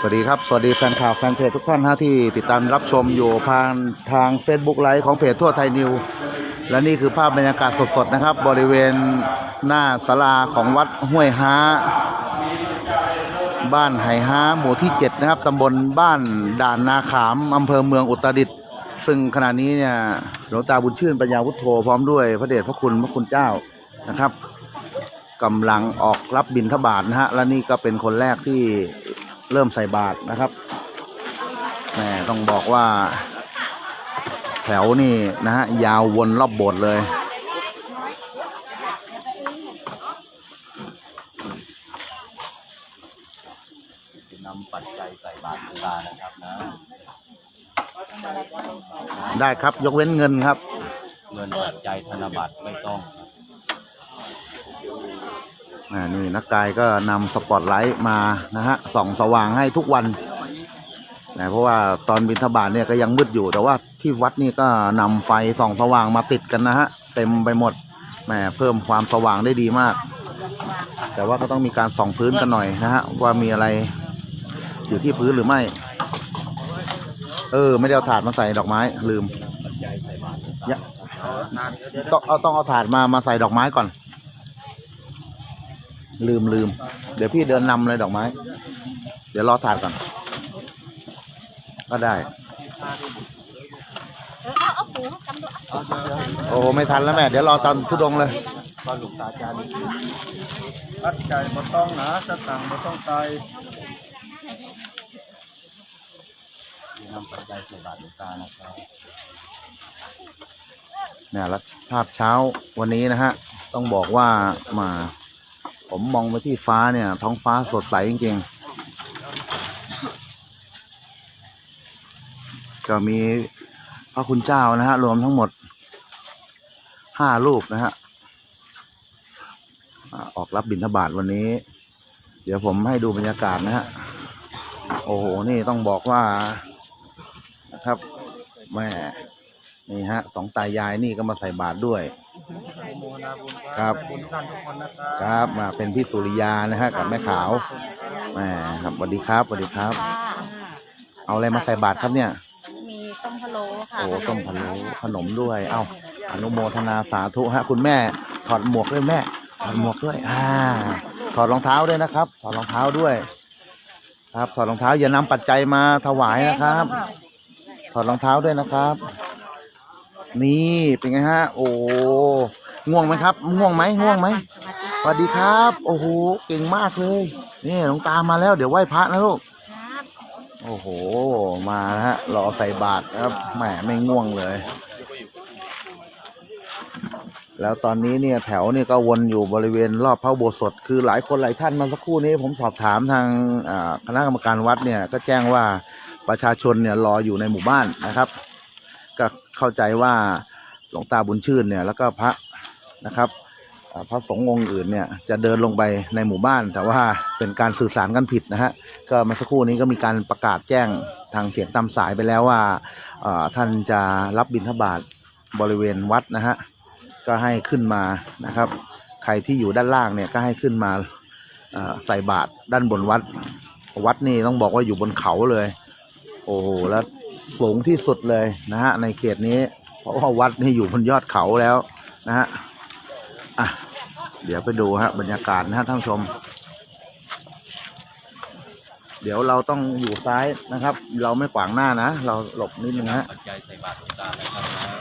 สวัสดีครับ สวัสดีแฟนข่าวแฟนเพจทุกท่านนะที่ติดตามรับชมอยู่ผ่านทาง Facebook ไลฟ์ของเพจทั่วไทยนิว และนี่คือภาพบรรยากาศสดๆนะครับ บริเวณหน้าศาลาของวัดห้วยฮ้า บ้านไหฮ้าหมู่ที่ 7 นะครับตำบลบ้านด่านนาขามอำเภอเมืองอุตรดิตถ์ซึ่งขณะนี้เนี่ยหลวงตาบุญชื่นปัญญาวุฒโธพร้อมด้วยพระเดชพระคุณพระคุณเจ้านะครับกำลังออกรับบิณฑบาตนะฮะ และนี่ก็เป็นคนแรกที่ เริ่มใส่บาตรนะครับแหมต้องบอกว่า แถวนี่นะฮะยาววนรอบโบสถ์เลยนำปัจจัยใส่บาตรหลวงตานะครับนะ ได้ครับยกเว้นเงินครับ เงินปัจจัยธนบัตรไม่ต้องอ่า นี่นักกายก็นำสปอตไลท์มานะฮะส่องสว่างให้ทุกวันนะเพราะว่าตอนบิณฑบาตเนี่ยก็ยังมืดอยู่ แต่ว่าที่วัดนี่ก็นำไฟส่องสว่างมาติดกันนะฮะเต็มไปหมดแหมเพิ่มความสว่างได้ดีมาก แต่ว่าก็ต้องมีการส่องพื้นกันหน่อยนะฮะว่ามีอะไรอยู่ที่พื้นหรือไม่ เออ ไม่ได้เอาถาดมาใส่ดอกไม้ลืมปัจจัยใส่บาตรหลวงตาอย่าต้องเอาต้องเอาถาดมามาใส่ดอกไม้ก่อน ลืมลืม เดี๋ยวพี่เดินนำเลยดอกไม้ เดี๋ยวรอถาดก่อน ก็ได้โอ้โหไม่ทันแล้วแม่ เดี๋ยวรอตอนทุดงค์เลย ก็หลวงตาจารึกปัจจัยบ่ต้องหนาสตังค์บ่ต้องตายนำปัจจัยใส่บาตรหลวงตานะครับเนี่ยแล้วภาพเช้าวันนี้นะฮะ ต้องบอกว่ามา ผมมองไปที่ฟ้าเนี่ย ท้องฟ้าสดใสจริงๆ ก็มีพระคุณเจ้านะฮะ รวมทั้งหมดห้ารูปนะฮะออกรับบิณฑบาตวันนี้ เดี๋ยวผมให้ดูบรรยากาศนะฮะ โอ้โห นี่ต้องบอกว่านะครับแม่นี่ฮะสองตายายนี่ก็มาใส่บาตรด้วย โมนาบุญครับบุญท่านทุกคนนะครับครับมาเป็นพี่สุริยานะฮะกับแม่ขาวแหมครับสวัสดีครับสวัสดีครับค่ะเอาอะไรมาใส่บาตรครับเนี่ย มีต้มพะโล้ค่ะโอ้ต้มพะโล้ขนมด้วย เอ้าอนุโมทนาสาธุฮะคุณแม่ถอดหมวกด้วยแม่ถอดหมวกด้วยอ่าถอดรองเท้าด้วยนะครับ ถอดรองเท้าด้วย ครับถอดรองเท้าอย่านำปัจจัยมาถวายนะครับ ถอดรองเท้าด้วยนะครับ นี่เป็นไงฮะ โอ้ง่วงไหมครับง่วงไหมง่วงไหมสวัสดีครับ โอ้โหเก่งมากเลยนี่หลวงตามาแล้วเดี๋ยวไหว้พระนะลูกโอ้โหมาฮะรอใส่บาตรครับแหมไม่ง่วงเลย แล้วตอนนี้เนี่ยแถวเนี่ยก็วนอยู่บริเวณรอบพระโบสถคือหลายคนหลายท่านมาสักครู่นี้ ผมสอบถามทางคณะกรรมการวัดเนี่ยก็แจ้งว่าประชาชนเนี่ยรออยู่ในหมู่บ้านนะครับ ก็เข้าใจว่าหลวงตาบุญชื่นเนี่ยแล้วก็พระนะครับพระสงฆ์องค์อื่นเนี่ยจะเดินลงไปในหมู่บ้าน แต่ว่าเป็นการสื่อสารกันผิดนะฮะก็เมื่อสักครู่นี้ก็มีการประกาศแจ้งทางเสียงตามสายไปแล้วว่าท่านจะรับบิณฑบาตบริเวณวัดนะฮะก็ให้ขึ้นมานะครับ ใครที่อยู่ด้านล่างเนี่ยก็ให้ขึ้นมาใส่บาตรด้านบนวัด วัดนี่ต้องบอกว่าอยู่บนเขาเลย โอ้โหแล้ว สูงที่สุดเลยนะฮะในเขตนี้ เพราะว่าวัดนี่อยู่บนยอดเขาแล้วนะฮะอะเดี๋ยวไปดูฮะบรรยากาศนะฮะท่านผู้ชม เดี๋ยวเราต้องอยู่ซ้ายนะครับ เราไม่ขวางหน้านะ เราหลบนิดนึงฮะ ปัจจัยใส่บาตรหลวงตานะครับนะ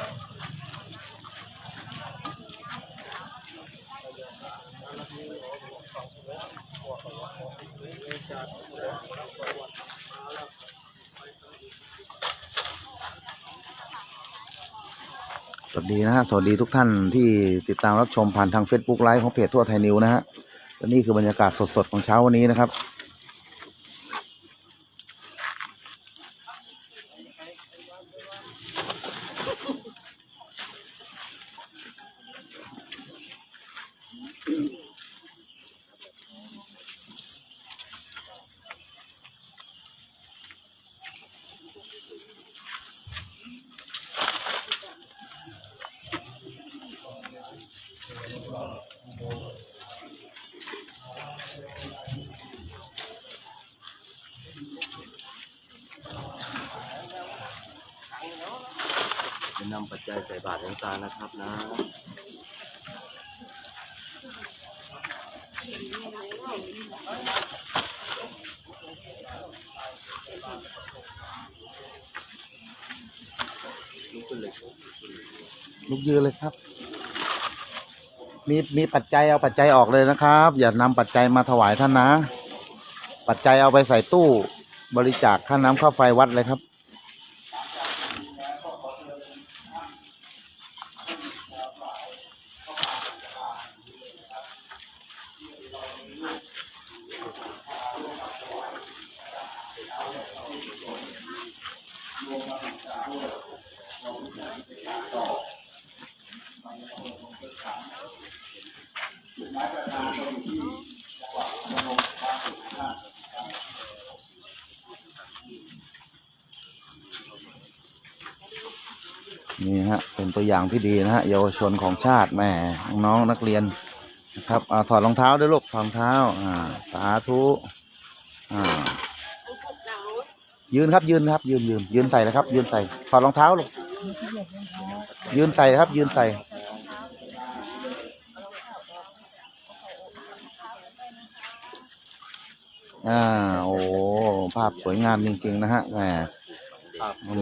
วัสดีนะฮะสวัสดีทุกท่านที่ติดตามรับชมผ่านทาง Facebook ไลฟ์ของเพจทั่วไทยนิวนะฮะและนี่คือบรรยากาศสดๆของเช้าวันนี้นะครับำปัจจัยใส่บาตรหลวงตานะครับนะลุกยืนเลยครับ มีมีปัจจัยเอาปัจจัยออกเลยนะครับ อย่านำปัจจัยมาถวายท่านนะ ปัจจัยเอาไปใส่ตู้บริจาคค่าน้ำค่าไฟวัดเลยครับ นี่ฮะเป็นตัวอย่างที่ดีนะฮะเยาวชนของชาติแม่น้องนักเรียนนะครับอาถอดรองเท้าด้วยลูกถอดรองเท้าอ่าสาธุอ่า ยืนครับยืนครับ ยืนยืนยืนใส่เลยครับ ยืนใส่ถอดรองเท้าลูกยืนใส่ครับ ยืนใส่ อ่าโอ้ภาพสวยงามจริง ๆ นะฮะแหม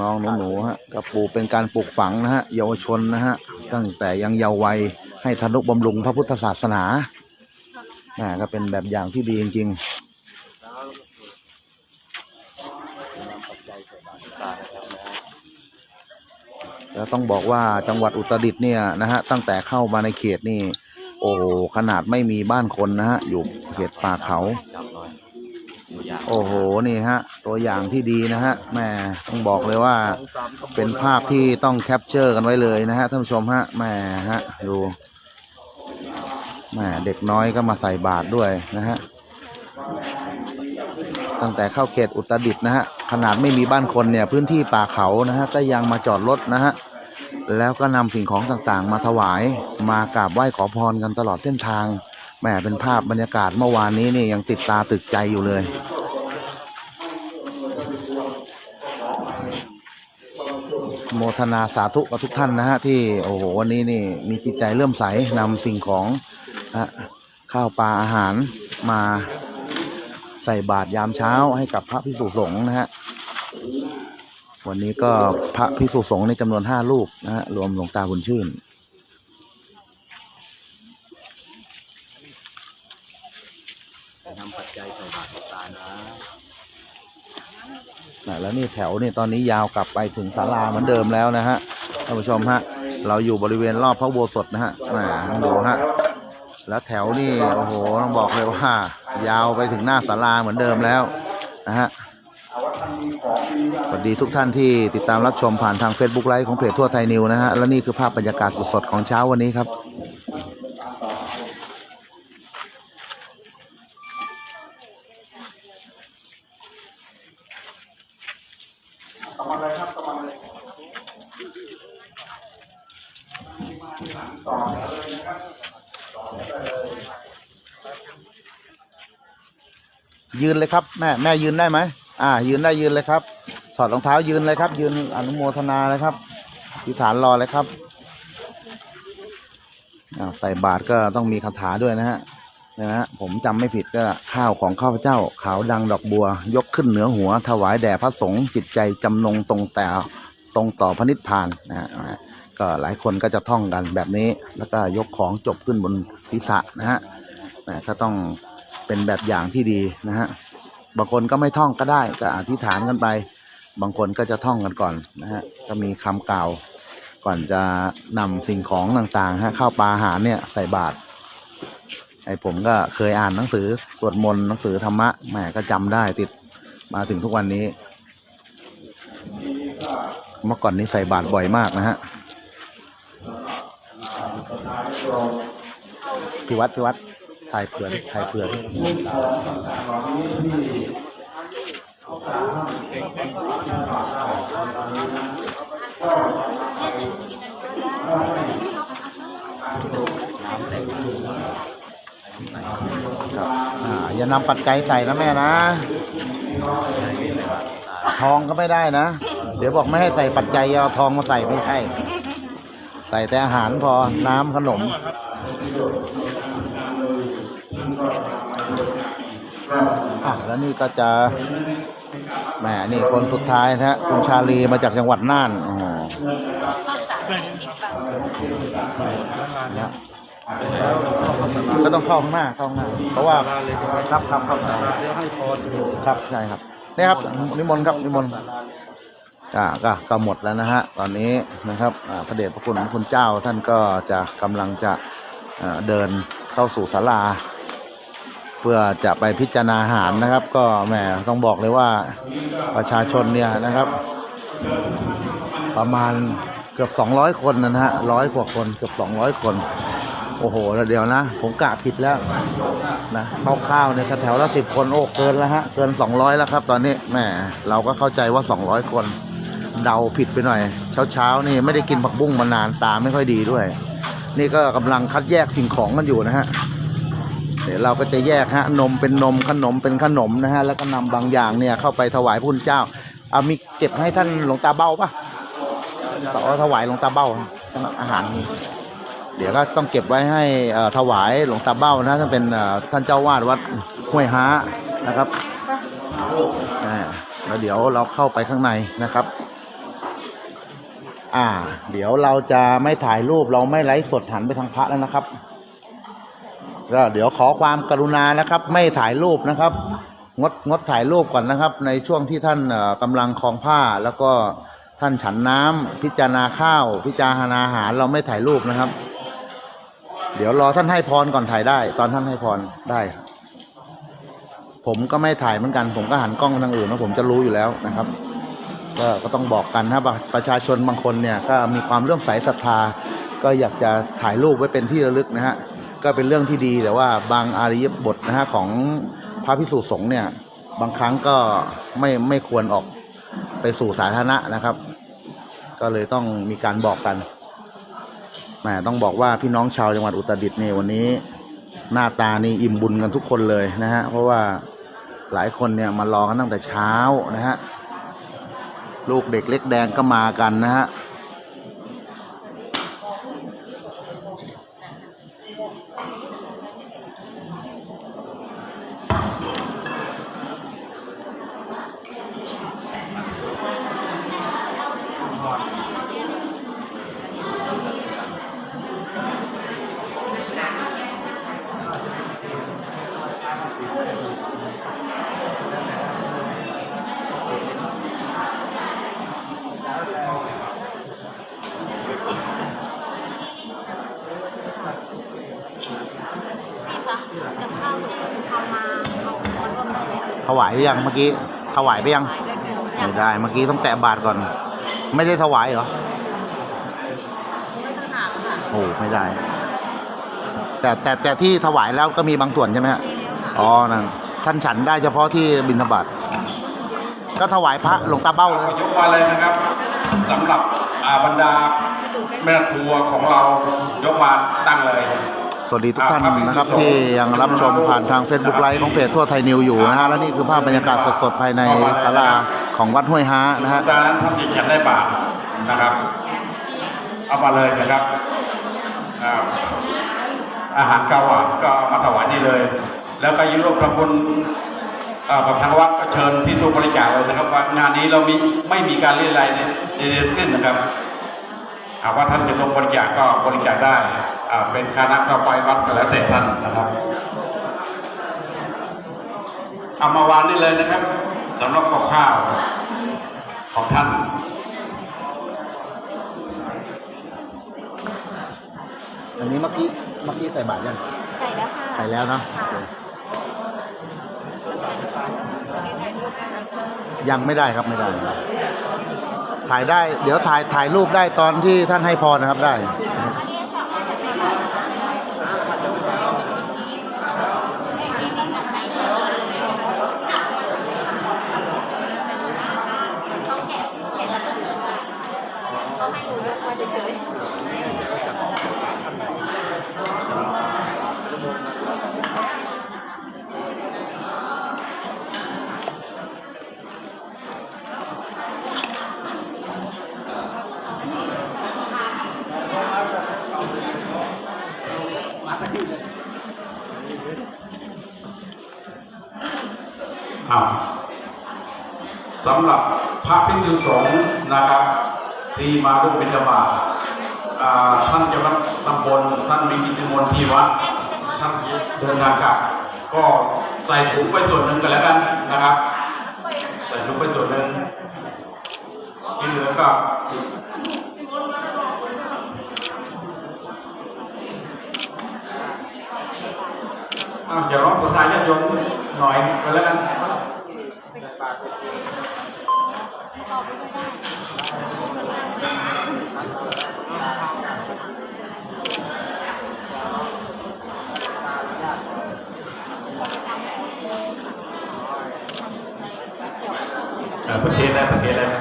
น้องๆหนูๆฮะก็ปลูกเป็นการปลูกฝังนะฮะเยาวชนนะฮะตั้งแต่ยังเยาว์วัยให้ทนุบำรุงพระพุทธศาสนาน่าก็เป็นแบบอย่างที่ดีจริงนำปัจจัยใส่บาตรหลวงตานะครับนะ ๆ แล้วต้องบอกว่าจังหวัดอุตรดิตถ์เนี่ยนะฮะตั้งแต่เข้ามาในเขตนี่ โอ้โหขนาดไม่มีบ้านคนนะฮะอยู่เขตป่าเขา โอ้โหนี่ฮะตัวอย่างที่ดีนะฮะแม่ต้องบอกเลยว่าเป็นภาพที่ต้องแคปเจอร์กันไว้เลยนะฮะท่านผู้ชมฮะแม่ฮะดูแม่เด็กน้อยก็มาใส่บาตรด้วยนะฮะตั้งแต่เข้าเขตอุตรดิตถ์นะฮะขนาดไม่มีบ้านคนเนี่ยพื้นที่ป่าเขานะฮะก็ยังมาจอดรถนะฮะ แล้วก็นำสิ่งของต่างๆ มาถวายมากราบไหว้ขอพรกันตลอดเส้นทางแหมเป็นภาพบรรยากาศเมื่อวานนี้นี่ยังติดตาตึกใจอยู่เลย โมทนาสาธุกับทุกท่านนะฮะที่โอ้โหวันนี้นี่มีจิตใจเลื่อมใสนำสิ่งของนะฮะข้าวปลาอาหารมาใส่บาตรยามเช้าให้กับพระพิสุสงฆ์นะฮะ วันนี้ก็พระพิสุสงฆ์ในจำนวนห้ารูปนะฮะรวมหลวงตาบุญชื่น นำปัจจัยใส่บาตรหลวงตานะนะแล้วนี่แถวนี่ตอนนี้ยาวกลับไปถึงศาลาเหมือนเดิมแล้วนะฮะท่านผู้ชมฮะ เราอยู่บริเวณรอบพระอุโบสถนะฮะแหมต้องดูฮะ แล้วแถวนี่โอ้โหต้องบอกเลยว่า ยาวไปถึงหน้าศาลาเหมือนเดิมแล้วนะฮะ สวัสดีทุกท่านที่ติดตามรับชมผ่านทาง Facebook ไลฟ์ของเพจทั่วไทยนิวนะฮะ และนี่คือภาพบรรยากาศสดๆของเช้าวันนี้ครับ ยืนเลยครับ แม่ แม่ยืนได้ไหม อ่า ยืนได้ยืนเลยครับ ถอดรองเท้ายืนเลยครับ ยืนอนุโมทนาเลยครับอธิษฐานรอเลยครับอ่าใส่บาตรก็ต้องมีคาถาด้วยนะฮะนะฮะผมจำไม่ผิดก็ข้าวของข้าพเจ้าขาวดังดอกบัว ยกขึ้นเหนือหัว ถวายแด่พระสงฆ์จิตใจจำนงตรงแต่ตรงต่อพระนิพพานนะฮะก็หลายคนก็จะท่องกันแบบนี้ แล้วก็ยกของจบขึ้นบนศีรษะนะฮะแหมก็ต้องเป็นแบบอย่างที่ดีนะฮะ บางคนก็ไม่ท่องก็ได้ก็อธิษฐานกันไป บางคนก็จะท่องกันก่อนนะฮะก็มีคำกล่าว ก่อนจะนำสิ่งของต่างๆฮะเข้าวปลาอาหารเนี่ยใส่บาตรไอผมก็เคยอ่านหนังสือสวดมนต์หนังสือธรรมะแหมก็จำได้ติดมาถึงทุกวันนี้ เมื่อก่อนนี้ใส่บาตรบ่อยมากนะฮะพี่วัดพี่วัด ถ่ายเผื่อถ่ายเผื่ออ่าอย่านำปัจจัยใส่นะแม่นะ ทองก็ไม่ได้นะ เดี๋ยวบอกไม่ให้ใส่ปัจจัยเอาทองมาใส่ไม่ใช่ส่แต่อาหารพอน้ำขนม แล้วนี่ก็จะแหมนี่คนสุดท้ายนะฮะคุณชาลีมาจากจังหวัดน่านอ๋อเนี่ยก็ต้องเข้าข้างหน้าเข้าข้างหน้า เพราะว่าครับครับครับเดี๋ยวให้พรครับใช่ครับนี่ครับนิมนต์ครับนิมนต์อ่าก็ก็หมดแล้วนะฮะตอนนี้นะครับอ่าพระเดชพระคุณพระคุณเจ้าท่านก็จะกำลังจะเดินเข้าสู่ศาลา พื่อจะไปพิจารณาอาหารนะครับ ก็แหมต้องบอกเลยว่าประชาชนเนี่ยนะครับ ประมาณเกือบ 200 คนนะฮะร้อยกว่าคนเกือบ 200 คน โอ้โหแล้วเดี๋ยวนะ ผมกะผิดแล้วนะคร่าวๆเนี่ยแถวละสิบคนโอ้เกินแล้วฮะเกิน 200 แล้วครับ ตอนนี้แหมเราก็เข้าใจว่า 200 คนเดาผิดไปหน่อย เช้าๆนี่ไม่ได้กินผักบุ้งมานานตาไม่ค่อยดีด้วย นี่ก็กำลังคัดแยกสิ่งของกันอยู่นะฮะ เดี๋ยวเราก็จะแยกฮะนมเป็นนมขนมเป็นขนมนะฮะแล้วก็นำบางอย่างเนี่ยเข้าไปถวายพระคุณเจ้าเอามีเก็บให้ท่านหลวงตาเบ้าปะต่อถวายหลวงตาเบ้าอาหารมีเดี๋ยวก็ต้องเก็บไว้ให้ถวายหลวงตาเบ้านะท่านเป็นท่านเจ้าวาดวัดห้วยฮ้านะครับแล้วเดี๋ยวเราเข้าไปข้างในนะครับ อ่า เดี๋ยวเราจะไม่ถ่ายรูปเราไม่ไลฟ์สดหันไปทางพระแล้วนะครับ ก็เดี๋ยวขอความกรุณานะครับ ไม่ถ่ายรูปนะครับ งดงดถ่ายรูปก่อนนะครับ ในช่วงที่ท่านเอ่อกำลังคลองผ้า แล้วก็ท่านฉันน้ำพิจารณาข้าว พิจารณาอาหารเราไม่ถ่ายรูปนะครับ เดี๋ยวรอท่านให้พรก่อนถ่ายได้ ตอนท่านให้พรได้ ผมก็ไม่ถ่ายเหมือนกัน ผมก็หันกล้องทางอื่นนะผมจะรู้อยู่แล้วนะครับก็ก็ต้องบอกกันนะประประชาชนบางคนเนี่ยก็มีความเรื่องใสศรัทธา ก็อยากจะถ่ายรูปไว้เป็นที่ระลึกนะฮะ ก็เป็นเรื่องที่ดีแต่ว่าบางอาริยบทนะฮะของพระพิสุสงฆ์เนี่ยบางครั้งก็ไม่ไม่ควรออกไปสู่สาธารณะนะครับ ก็เลยต้องมีการบอกกันแหมต้องบอกว่าพี่น้องชาวจังหวัดอุตรดิตถ์เนี่ยวันนี้หน้าตานี่อิ่มบุญกันทุกคนเลยนะฮะเพราะว่าหลายคนเนี่ยมารอกันตั้งแต่เช้านะฮะลูกเด็กเล็กแดงก็มากันนะฮะือยังเมื่อกี้ถวายไปยังไม่ได้ เมื่อกี้ต้องแตะบาทก่อน ไม่ได้ถวายเหรอโอ้ไม่ได้ แต่แต่แต่ที่ถวายแล้วก็มีบางส่วนใช่ไหมฮะอ๋อนั่นท่านฉันได้เฉพาะที่บิณฑบาตก็ถวายพระหลวงตาเบ้าเลยยกมาเลยนะครับสำหรับอาบรรดาแม่ครัวของเรายกมาตั้งเลย สวัสดีทุกท่านนะครับที่ยังรับชมผ่านทาง Facebook ไลฟ์ของเพจทั่วไทยนิวอยู่นะฮะและนี่คือภาพบรรยากาศสดๆภายในศาลาของวัดห้วยฮ้านะฮะจานนั้นท่านจะฉันได้บาทนะครับ เอามาเลยนะครับ อาหารกาหวานก็มาถวายนี่เลย แล้วก็ยุโรปทำบุญเอ่อกับทางวัดก็เชิญที่ตู้บริจาคเลยนะครับว่างานนี้เรามีไม่มีการเรียรายใดๆขึ้นนะครับากว่าท่านจะลงบริจาคก็บริจาคได้อ่าเป็นคณะเข้าไปวัดก็แล้วแต่ท่านนะครับเอามาวางได้เลยนะครับสำหรับกับข้าวของท่านอันนี้เมื่อกี้เมื่อกี้ใส่บาทยังใส่แล้วค่ะใส่แล้วเนาะโอเคยังไม่ได้ครับไม่ได้ ถ่ายได้ เดี๋ยวถ่ายถ่ายรูปได้ตอนที่ท่านให้พรนะครับได้ พระภิกษุสงฆ์นะครับ ที่มาร่วมเป็นจมาอ่าท่านเจ้าคณะตำบลท่านมีกิจมนที่วัดท่านเดินทางกลับ ก็ใส่ถุงไปส่วนหนึ่งกันแล้วกันนะครับ ใส่ถุงไปส่วนหนึ่งที่เหลือก็อ้าวเดี๋ยวร้องผลทาญาติโยมหน่อยกันแล้วกัน เออประเทศอะไรประเทศอะไร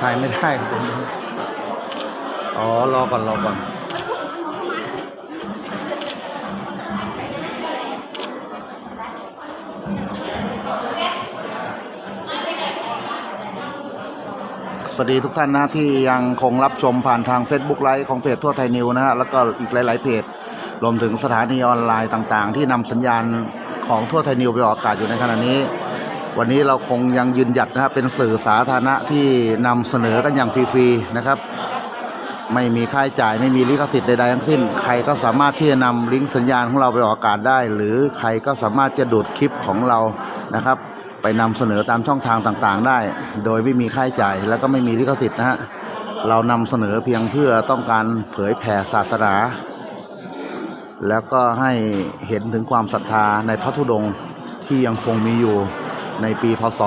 ถ่ายไม่ได้ผมอ๋อ รอก่อน รอก่อน สวัสดีทุกท่านนะที่ยังคงรับชมผ่านทาง Facebook ไลฟ์ของเพจทั่วไทยนิวนะฮะแล้วก็อีกหลาย ๆ เพจรวมถึงสถานีออนไลน์ต่างๆ ที่นำสัญญาณของทั่วไทยนิวไปออกอากาศอยู่ในขณะนี้ วันนี้เราคงยังยืนหยัดนะครับเป็นสื่อสาธารณะที่นำเสนอกันอย่างฟรีๆนะครับ ไม่มีค่าใช้จ่ายไม่มีลิขสิทธิ์ใดๆทั้งสิ้น ใครก็สามารถที่จะนำลิงก์สัญญาณของเราไปออกอากาศได้ หรือใครก็สามารถจะดูดคลิปของเรานะครับ ไปนำเสนอตามช่องทางต่างๆ ได้ โดยไม่มีค่าใช้จ่ายแล้วก็ไม่มีลิขสิทธิ์นะฮะเรานำเสนอเพียงเพื่อต้องการเผยแผ่ศาสนา แล้วก็ให้เห็นถึงความศรัทธาในพระธุดงค์ที่ยังคงมีอยู่ในปีพศ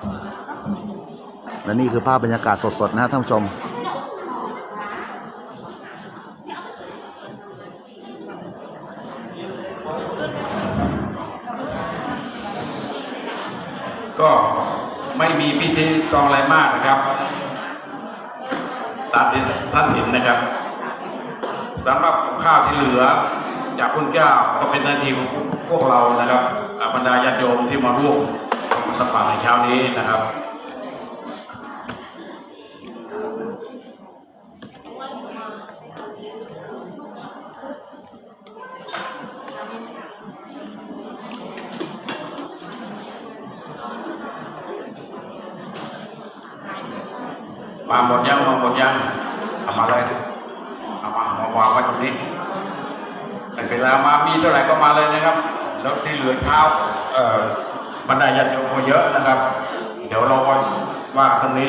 2564 และนี่คือภาพบรรยากาศสดๆนะฮะท่านผู้ชม ก็ไม่มีพิธี กรองอะไรมากนะครับตามที่ท่านเห็นนะครับสำหรับข้าวที่เหลือ จากคุณเจ้าก็เป็นหน้าที่ของพวกเรานะครับอาบรรดาญาติโยมที่มาร่วมสปาในเช้านี้นะครับ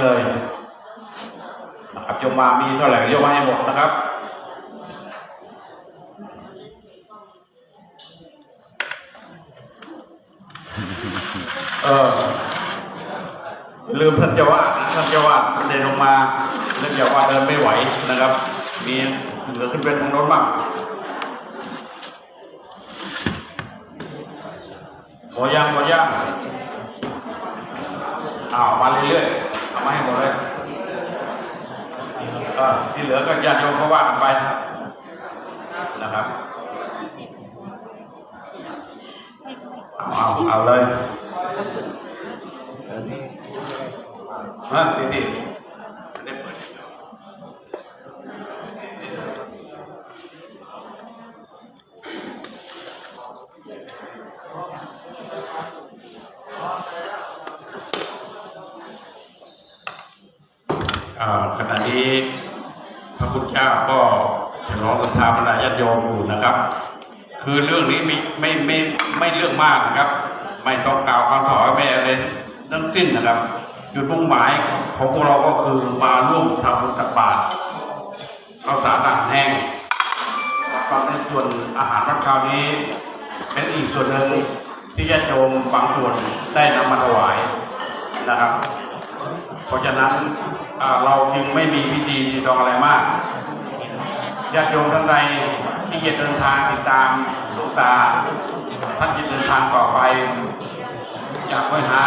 เลยนะครับโยมมามีเท่าไหร่ยกมาให้หมดนะครับเออลืมท่านเจ้าว่าท่านเจ้าว่าเดินลงมาเนื่องจากว่าเดินไม่ไหวนะครับ มีเหลือขึ้นเป็นทางโน้นบ้างหมดยังหมดยังอ้าวมาเรื่อยๆ มาให้หมดเลยก็ที่เหลือก็ญาติโยมเขาว่ากันไปนะครับเอาเอาเอาเลยฮะดีดีได้เปิดอ่า ขณะนี้พระพุทธเจ้าก็ฉลองศรัทธาบรรดาญาติโยมอยู่นะครับ คือเรื่องนี้ไม่ไม่ไม่ไม่เรื่องมากนะครับ ไม่ต้องกล่าวคำถอยไม่อะไรทั้งสิ้นนะครับจุดมุ่งหมายของพวกเราก็คือมาร่วมทำบุญตักบาตรข้าวสารอาหารแห้งฟังในส่วนอาหารวันคราวนี้เป็นอีกส่วนหนึ่งที่ญาติโยมบางส่วนได้นำมาถวายนะครับ ราะฉะนั้นอ่าเราจึงไม่มีพิธีรีตองอะไรมากญาติโยมท่านใดที่จะเดินทางติดตามหลวงตาท่านจะเดินทางต่อไปจากห้วยหา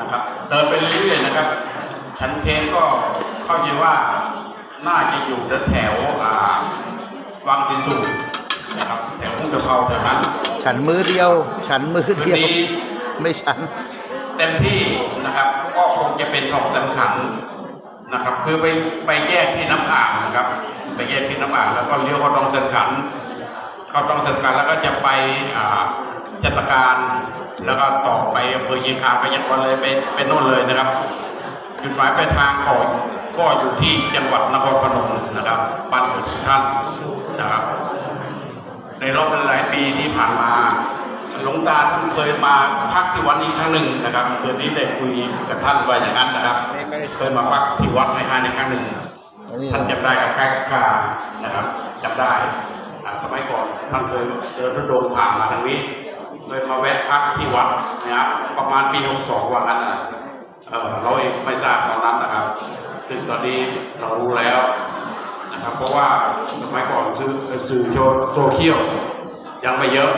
นะครับเดินไปเรื่อยๆนะครับ ฉันเพนก็เข้าใจว่าน่าจะอยู่แถวๆอ่าวังตินสูนะครับแถวพุ่งตะเภาแถวนั้นฉันมือเดียว ฉันมือคืนเดียวนี้ไม่ฉัน เต็มที่นะครับ ก็คงจะเป็นของสำคัญนะครับ คือไปไปแยกที่น้ำอ่างนะครับ ไปแยกที่น้ำอ่างแล้วก็เลี้ยวเข้าตรงเสขันเข้าตรงเสขันแล้วก็จะไปอ่าจัตการ แล้วก็ต่อไปอำเภอยีคาไปยันวันเลยไปไปโน่นเลยนะครับจุดหมายปลายทางของก็อยู่ที่จังหวัดนครพนมนะครับบ้านของท่านนะครับ ในรอบหลายปีที่ผ่านมา หลวงตาท่านเคยมาพักที่วัดนี้ครั้งหนึ่งนะครับเดือนนี้ได้คุยกับท่านไว้อย่างนั้นนะครับ เคยมาพักที่วัดในฮานในครั้งหนึ่งอันนี้ท่านจำได้กับแค่คานะครับจำได้อ่าสมัยก่อนท่านเคยเดินทุดงค์ผ่านมาทางนี้เคยมาแวะพักที่วัดนะครับประมาณปี62วันนั้นนะเออเราเองไม่ทราบตอนนั้นนะครับซึ่งตอนนี้เรารู้แล้วนะครับ เพราะว่าสมัยก่อนสื่อสื่อโซเชียลยังไม่เยอะ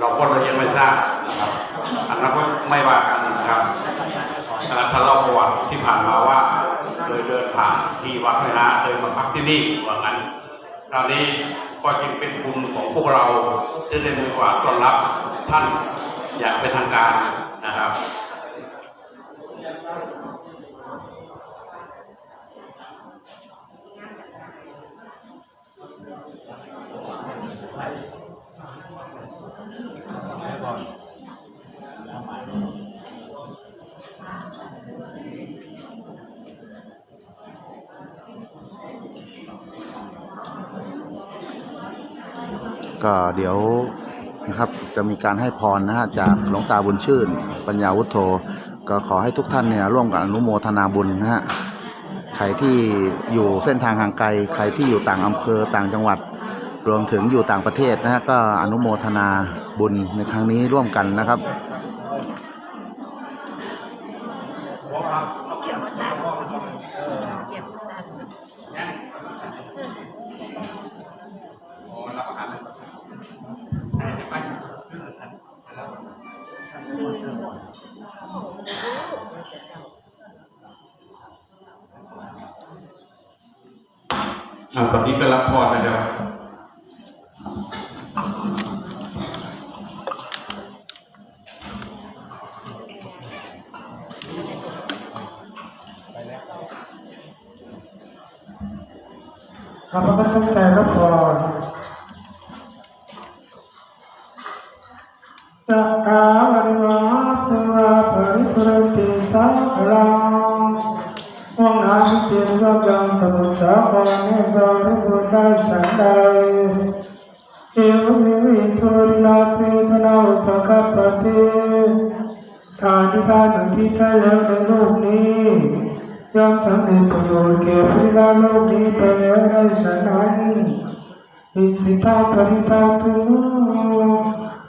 เราก็เรายังไม่ทราบนะครับ อันนั้นก็ไม่ว่ากันนะครับคณะท่านเล่าประวัติที่ผ่านมาว่าเคยเดินผ่านที่วัดพนะเคยมาพักที่นี่ว่างั้นคราวนี้ก็จึงเป็นบุญของพวกเราที่ได้มีโอกาสต้อนรับท่านอย่างเป็นทางการนะครับ ก็เดี๋ยวนะครับจะมีการให้พรนะฮะจากหลวงตาบุญชื่น ปัญญาวุฒโธ ก็ขอให้ทุกท่านเนี่ยร่วมกันอนุโมทนาบุญนะฮะใครที่อยู่เส้นทางห่างไกล ใครที่อยู่ต่างอำเภอต่างจังหวัด รวมถึงอยู่ต่างประเทศนะฮะก็อนุโมทนา บุญในครั้งนี้ร่วมกันนะครับอ่าตอนนี้ก็รับพรนะครับ ข้าพเจ้าตั้งใจรับพรสักกาวันมาสุราปริปรติสังขลังห้องน้ำเตียงก็ยังสมุทรสาครให้เราได้บุญได้ฉันใดเอวมิวิทุนาติธนาอุปกปติทานที่ทานุที่ใช้แล้วในโลกนี้ ย่อมทำให้ประโยชน์แก่ผู้ละโลกนี้ไปแล้วได้ฉะนั้นอิสิทาปริตาทุ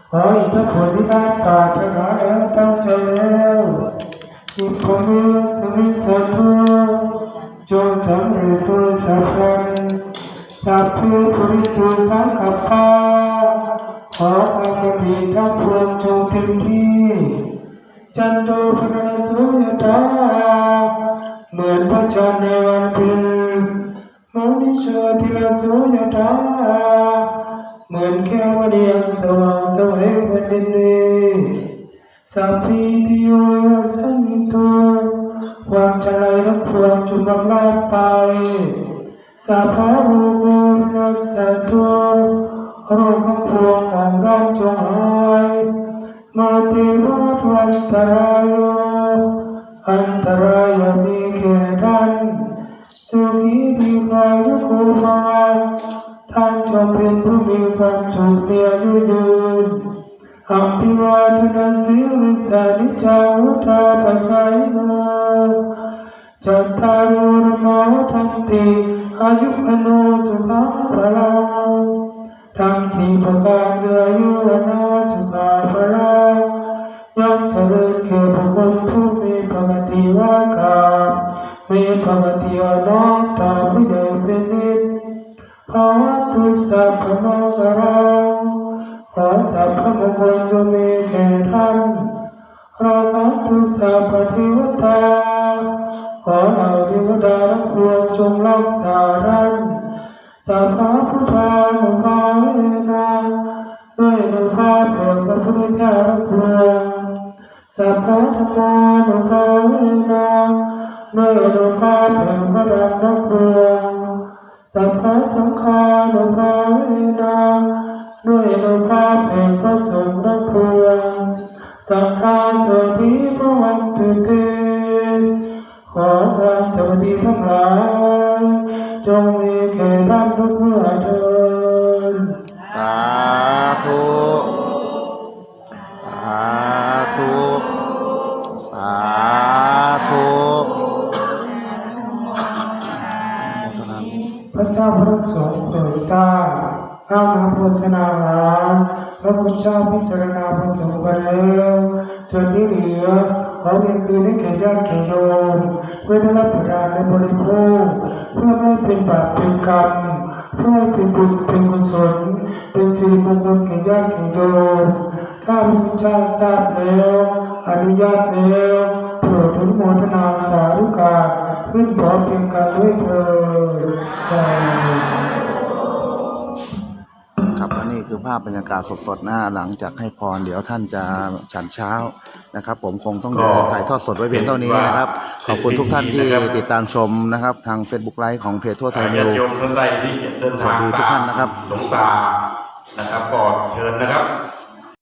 ขออิทธิผลที่ได้ปารถนาแล้วตั้งใจแล้วอิทธิมิสมิสาธุจงสำเร็จโดยสัพพันสัพพิปริตุสังกัปปะขอความดีทั้งปวงจงเต็มที่จันโทปนสุยตา เหมือนพระจันทร์ในวันเพ็ญมนิชาทิลสุยตาเหมือนแก้วเดียงสว่างสวยบนดินนี้สัพพิติโยสันตุความเจริญและความจุบับลาไปสัพพะรโกนัสสะตุโรคทั้งปวงของเราจงหายมาติวัฏวันตราโย อันตรายมีแก่ท่านสุขีดีกายทุกข์มาท่านจงเป็นผู้มีความสุขเมียุยืนอัมพิวาทนาสิวิสานิจาวุธาปัจจัยโนจัตตารุรมาทันติอายุพโนสุขังพลังทั้งที่ประการเรือยุวนาสุขาภราย่อมเจริญแก่บุคคลผู้มีปกติว่ากาบมีปกติอ่อนผู้ ใหญ่เป็นนิดภาวะตุสัพพะมังคารังขอสัพพะมงคลจงมีแก่ท่านเรานัตุสัพพะเทวตาขอเหล่าเทวดาทั้งปวงจงรักษาท่านสัพพะพุทธานุภาเวนะด้วยนุภาพแห่งพระพุทธเจ้าทั้งปวง สัพพะธรรมานุภาเวนะด้วยอนุภาพแห่งพระดำพระครัวสัพพะสังฆานุภาเวนะด้วยอนุภาพแห่งพระสงฆ์พระครัวสังฆาสวัสดีพระวันตุเตขอความสวัสดีทั้งหลายจงมี สงฆ์โปรดทราบข้ามาโฆษณาหาพระพุทธเจ้าพิจารณาพระสงฆ์ไปแล้วส่วนที่เหลือขอเรียนคืนให้แก่ญาติแก่โยมเพื่อได้รับประทานและบริโภคเพื่อไม่เป็นบาปเป็นกรรมเพื่อเป็นบุญเป็นกุศลเป็นสิริมงคลแก่ญาติแก่โยมข้าพระพุทธเจ้าทราบแล้วอนุญาตแล้วโปรดทุนโมทนาสาธุการขึ้นพร้อเพียงกันด้วยเธุ ครับและนี่คือภาพบรรยากาศสดๆนะฮะหลังจากให้พร เดี๋ยวท่านจะฉันเช้านะครับ ผมคงต้องดูถ่ายทอดสดไว้เพียงเท่านี้นะครับ ขอบคุณทุกท่านที่ติดตามชมนะครับ ทาง Facebook ไลฟ์ของเพจทั่วไทยนิญาวติโยมท่านใดที่จะเดินทางสวัสดีทุกท่านนะครับ หลวงตานะครับก็เชิญนะครับ